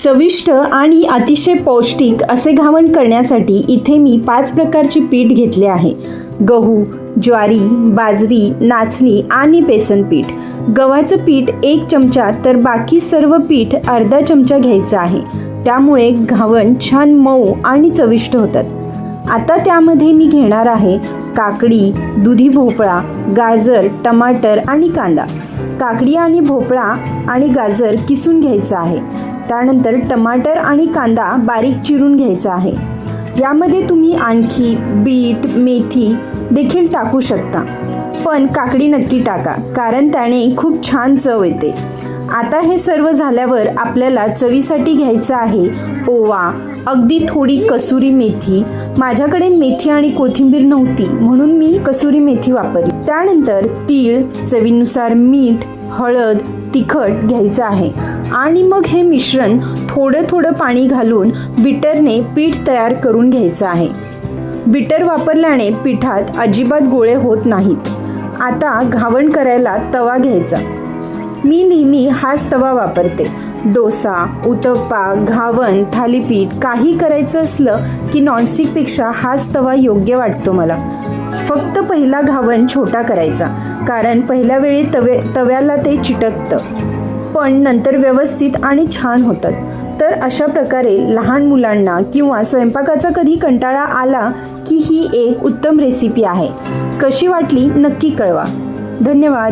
चविष्ट आणि अतिशय पौष्टिक असे घावण करण्यासाठी इथे मी पाच प्रकारचे पीठ घेतले आहे. गहू ज्वारी बाजरी नाचणी आणि बेसन पीठ. गव्हाचं पीठ एक चमचा तर बाकी सर्व पीठ अर्धा चमचा घ्यायचं आहे. त्यामुळे घावण छान मऊ आणि चविष्ट होतात. आता त्यामध्ये मी घेणार आहे काकडी दुधी भोपळा गाजर टमाटर आणि कांदा. काकडी आणि भोपळा आणि गाजर किसून घ्यायचं आहे. त्यानंतर टमाटर आणि कांदा बारीक चिरून घ्यायचा आहे. यामध्ये तुम्ही आणखी बीट मेथी देखील टाकू शकता. पण काकडी नक्की टाका कारण त्याने खूप छान चव येते. आता हे सर्व झाल्यावर आपल्याला चवीसाठी घ्यायचं आहे ओवा अगदी थोडी कसुरी मेथी. माझ्याकडे मेथी आणि कोथिंबीर नव्हती म्हणून मी कसुरी मेथी वापरली. त्यानंतर तीळ चवीनुसार मीठ हळद तिखट घ्यायचं आहे. आणि मग हे मिश्रण थोडं थोडं पाणी घालून बिटरने पीठ तयार करून घ्यायचं आहे. बिटर वापरल्याने पिठात अजिबात गोळे होत नाहीत. आता घावण करायला तवा घ्यायचा. मी नेहमी हाच तवा वापरते. डोसा उत्तप्पा घावण थालीपीठ काही करायचं असलं की नॉनस्टिकपेक्षा हाच तवा योग्य वाटतो मला. फक्त पहिला घावन छोटा करायचा कारण पहिल्या वेळी तवे तव्याला ते चिटकतं. पण नंतर व्यवस्थित आणि छान होतात. तर अशा प्रकारे लहान मुलांना किंवा स्वयंपाकाचा कधी कंटाळा आला की ही एक उत्तम रेसिपी आहे. कशी वाटली नक्की कळवा. धन्यवाद.